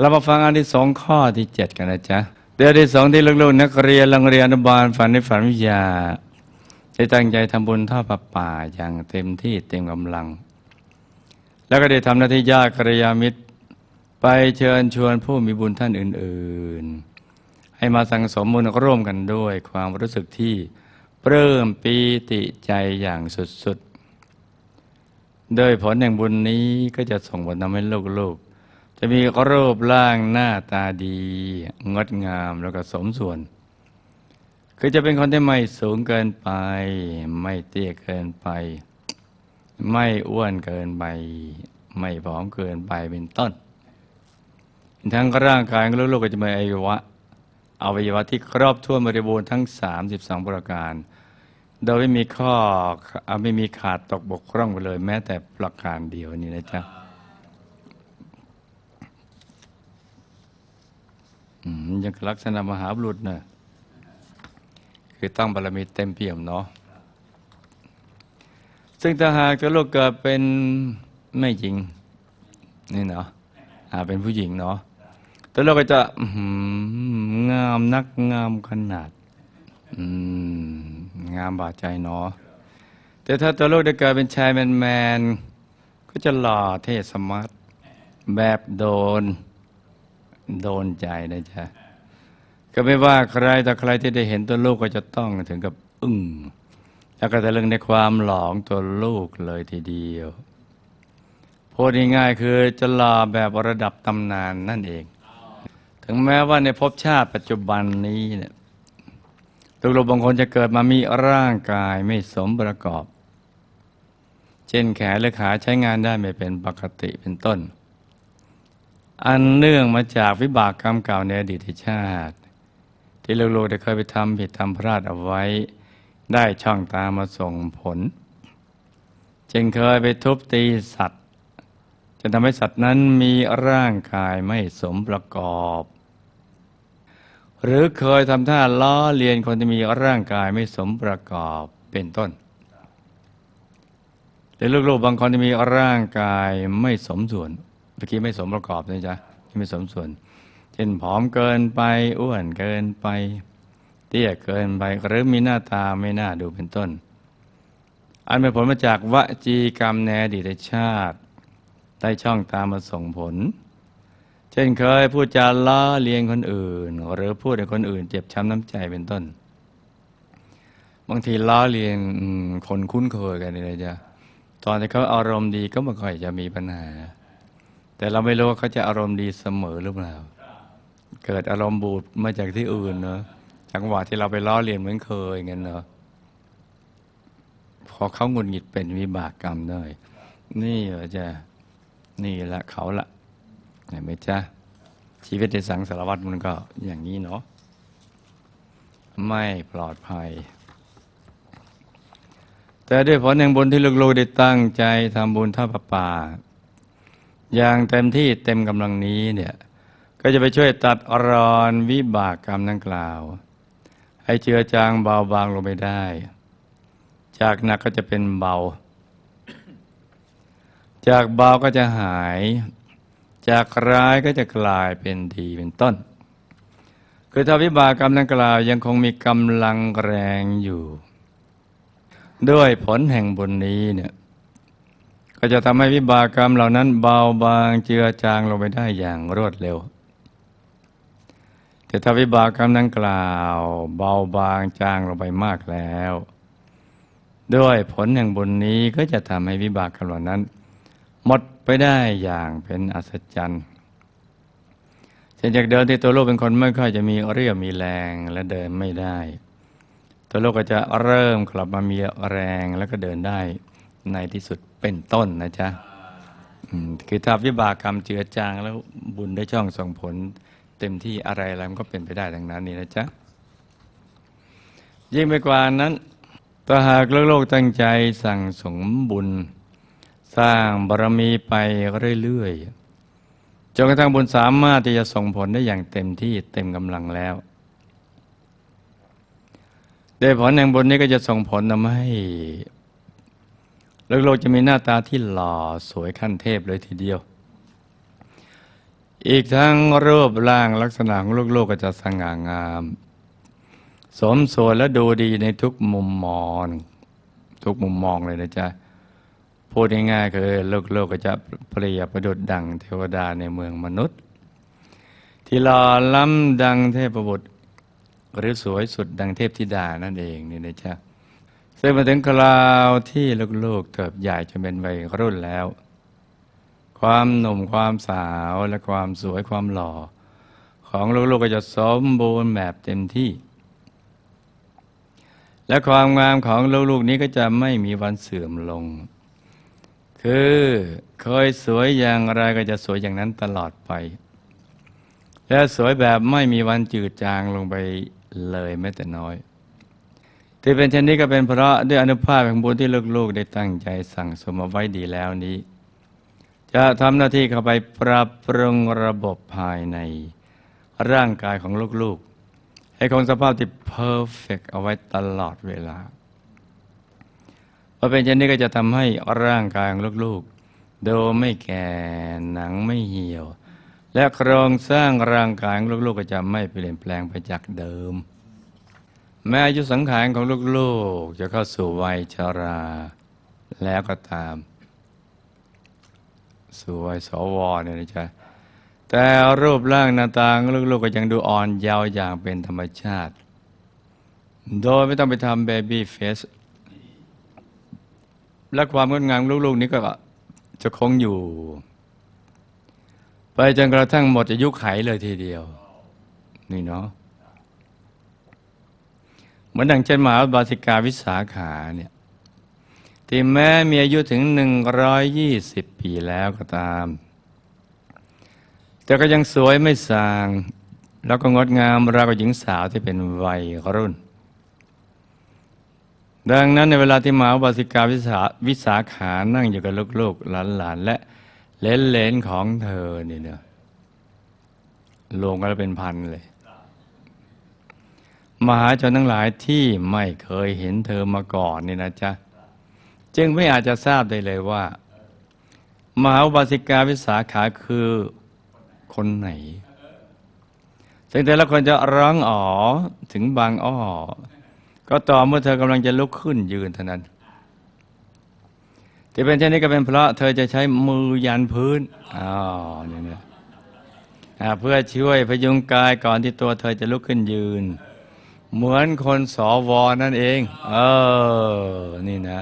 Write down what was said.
เรามาฟังอันที่สองข้อที่เจ็ดกันนะจ๊ะเดือนที่สองที่ลูกๆนักเรียนโรงเรียนอนุบาลฝันในฝันวิทยาได้ตั้งใจทำบุญทอดประป่าอย่างเต็มที่เต็มกำลัง แล้วก็ได้ทำหน้าที่ญาติกัลยามิตร ไปเชิญชวนผู้มีบุญท่านอื่น ๆ ให้มาสั่งสมบุญร่วมกันด้วย ความรู้สึกที่ปลื้มปีติใจอย่างสุดๆโดยผลแห่งบุญนี้ก็จะส่งผลทำให้ลูกๆ จะมีรูปร่างหน้าตาดี งดงามแล้วก็สมส่วน คือจะเป็นคนที่ไม่สูงเกินไป ไม่เตี้ยเกินไป ไม่อ้วนเกินไป ไม่ผอมเกินไปเป็นต้น ทั้งร่างกายของลูกก็จะมีอวัยวะอวัยวะที่ครอบทั่วบริบูรณ์ทั้ง 32 ประการ โดยไม่มีข้อไม่มีขาดตกบกพร่องไปเลย แม้แต่ประการเดียวนี่นะจ๊ะอืม ยังลักษณะมหาบุรุษเนะคือต้องบารมีเต็มเปี่ยมเนาะซึ่งถ้าหากจะลูกเกิดเป็นไม่จริง นี่เนาะอ่าเป็นผู้หญิงเนาะแต่เราก็จะงามนักงามขนาดงามบาดใจเนาะแต่ถ้าตัวลูกได้เกิดเป็นชายแมนแมนๆก็จะหล่อเท่สมาร์ทแบบโดน โดนใจนะจ๊ะ ก็ไม่ว่าใครแต่ใครที่ได้เห็นตัวลูกก็จะต้องถึงกับอึ้งแล้วก็จะเรื่องในความหลองตัวลูกเลยทีเดียวพูดง่ายๆคือจะล่อแบบระดับตำนานนั่นเอง ถึงแม้ว่าในภพชาติปัจจุบันนี้เนี่ยลูกๆบางคนจะเกิดมามีร่างกายไม่สมประกอบ เช่นแขนหรือขาใช้งานได้ไม่เป็นปกติเป็นต้น อันเนื่องมาจากวิบากกรรมเก่าในอดีตชาติ ที่ลูกๆได้เคยไปทำผิดทำพลาดเอาไว้ ได้ช่องตามมาส่งผลจึงเคยไปทุบตีสัตว์จนทำให้สัตว์นั้นมีร่างกายไม่สมประกอบ หรือเคยทำท่าล้อเลียนคนที่มีร่างกายไม่สมประกอบเป็นต้นหรือลูกๆบางคนที่มีร่างกายไม่สมส่วนเมื่อกี้ไม่สมประกอบนะจ๊ะที่ไม่สมส่วน ช่นผอมเกินไปอ้วนเกินไป เตี้ยเกินไปหรือมีหน้าตาไม่น่าดูเป็นต้น อันเป็นผลมาจากวจีกรรมในอดีตชาติ ได้ช่องตามมาส่งผล เช่นเคยพูดจาล้อเลียนคนอื่น หรือพูดให้คนอื่น เจ็บช้ำน้ำใจเป็นต้น บางทีล้อเลียนคนคุ้นเคยกันเลยจ้ะตอนที่เขาอารมณ์ดีก็ไม่ค่อยจะมีปัญหา แต่เราไม่รู้ว่าเขาจะอารมณ์ดีเสมอหรือเปล่า เกิดอารมณ์บูดมาจากที่อื่นเนอะจังหวะที่เราไปล้อเลียนเหมือนเคยเงั้นเนอะพอเขาหงุดหงิดเป็นวิบากกรรมเลยนี่เหรอจ้ะนี่ละเขาละเห็นไหมจ๊ะชีวิตในสังสารวัตรมันก็อย่างนี้เนาะไม่ปลอดภัย แต่ด้วยผลแห่งบุญที่ลูกๆได้ตั้งใจทำบุญท่าประป่าอย่างเต็มที่เต็มกำลังนี้เนี่ย ก็จะไปช่วยตัดอรอนวิบากกรรมดังกล่าว ให้เจือจางเบาบางลงไปได้ จากหนักก็จะเป็นเบา จากเบาก็จะหาย จากร้ายก็จะกลายเป็นดีเป็นต้น คือถ้าวิบากกรรมดังกล่าวยังคงมีกำลังแรงอยู่ ด้วยผลแห่งบุญนี้เนี่ยก็จะทำให้วิบากกรรมเหล่านั้นเบาบางเจือจางลงไปได้อย่างรวดเร็ว แต่ถ้าวิบากกรรมดังกล่าว เบาบางจางลงไปมากแล้ว ด้วยผลแห่งบุญนี้ก็จะทำให้วิบากกรรมเหล่านั้น หมดไปได้อย่างเป็นอัศจรรย์เช่นจากเดิมที่ตัวโลกเป็นคนไม่ค่อยจะมีเรี่ยวมีแรงและเดินไม่ได้ ตัวโลกก็จะเริ่มกลับมามีแรงแล้วก็เดินได้ในที่สุดเป็นต้นนะจ๊ะคือถ้าวิบากกรรมเจือจางแล้วบุญได้ช่องส่งผล เต็มที่อะไรอะไรมันก็เป็นไปได้ดังนั้นนี่นะจ๊ะ ยิ่งไปกว่านั้นถ้าหากโลกตั้งใจสั่งสมบุญ สร้างบารมีไปเรื่อยๆจนกระทั่งบุญสามารถที่จะส่งผลได้อย่างเต็มที่เต็มกำลังแล้วโดยผลแห่งบุญนี้ก็จะส่งผลทำให้โลกจะมีหน้าตาที่หล่อสวยขั้นเทพเลยทีเดียว อีกทั้งรูปร่างลักษณะของลูกๆก็จะสง่างาม สมส่วนและดูดีในทุกมุมมอง ทุกมุมมองเลยนะจ๊ะ พูดง่ายๆคือลูกๆก็จะเปรียบประดุดดังเทวดาในเมืองมนุษย์ ที่หล่อล้ำดังเทพบุตร หรือสวยสุดดังเทพธิดานั่นเองนี่นะจ๊ะซึ่งมาถึงคราวที่ลูกๆเติบใหญ่จนเป็นวัยรุ่นแล้ว ความหนุ่มความสาวและความสวยความหล่อ ของลูกๆก็จะสมบูรณ์แบบเต็มที่ และความงามของลูกๆนี้ก็จะไม่มีวันเสื่อมลง คือเคยสวยอย่างไรก็จะสวยอย่างนั้นตลอดไป และสวยแบบไม่มีวันจืดจางลงไปเลยแม้แต่น้อยที่เป็นเช่นนี้ก็เป็นเพราะด้วยอนุภาพแห่งบุญที่ลูกๆ ได้ตั้งใจสั่งสมเอาไว้ดีแล้วนี้ จะทำหน้าที่เข้าไปปรับปรุงระบบภายในร่างกายของลูกๆ ให้คงสภาพที่เพอร์เฟกเอาไว้ตลอดเวลาพอเป็นเช่นนี้ก็จะทำให้ร่างกายของลูกๆดูไม่แก่หนังไม่เหี่ยว และโครงสร้างร่างกายของลูกๆ ก็จะไม่เปลี่ยนแปลงไปจากเดิม แม้อายุสังขารของลูกๆ จะเข้าสู่วัยชราแล้วก็ตาม สวยสวเนี่ยนะจ๊ะแต่รูปร่างหน้าตาของลูกๆก็ยังดูอ่อนเยาว์อย่างเป็นธรรมชาติ โดยไม่ต้องไปทำเบบี้เฟสและความงดงามลูกๆนี้ก็จะคงอยู่ ไปจนกระทั่งหมดอายุไขเลยทีเดียว นี่เนาะเหมือนดังเช่นมหาบาสิกาวิสาขาเนี่ย ที่แม้มีอายุถึง 120 ปีแล้วก็ตาม แต่ก็ยังสวยไม่สาง แล้วก็งดงามราวกับหญิงสาวที่เป็นวัยรุ่น ดังนั้นในเวลาที่มหาบาสิกาวิสาวิสาขานั่งอยู่กับลูกๆหลานๆ และเลนๆของเธอเนี่ยเนอะรวมกันแล้วเป็นพันเลย มหาชนทั้งหลายที่ไม่เคยเห็นเธอมาก่อนนี่นะจ๊ะ จึงไม่อาจจะทราบได้เลยว่า มหาอุบาสิกาวิสาขาคือคนไหน ซึ่งแต่ละคนจะร้องอ๋อถึงบางอ้อ ก็ต่อเมื่อเธอกำลังจะลุกขึ้นยืนเท่านั้น ที่เป็นเช่นนี้ก็เป็นเพราะเธอจะใช้มือยันพื้นอ๋อนี่นะเพื่อช่วยพยุงกายก่อนที่ตัวเธอจะลุกขึ้นยืน เหมือนคนสอวอนั่นเอง เออ นี่นะ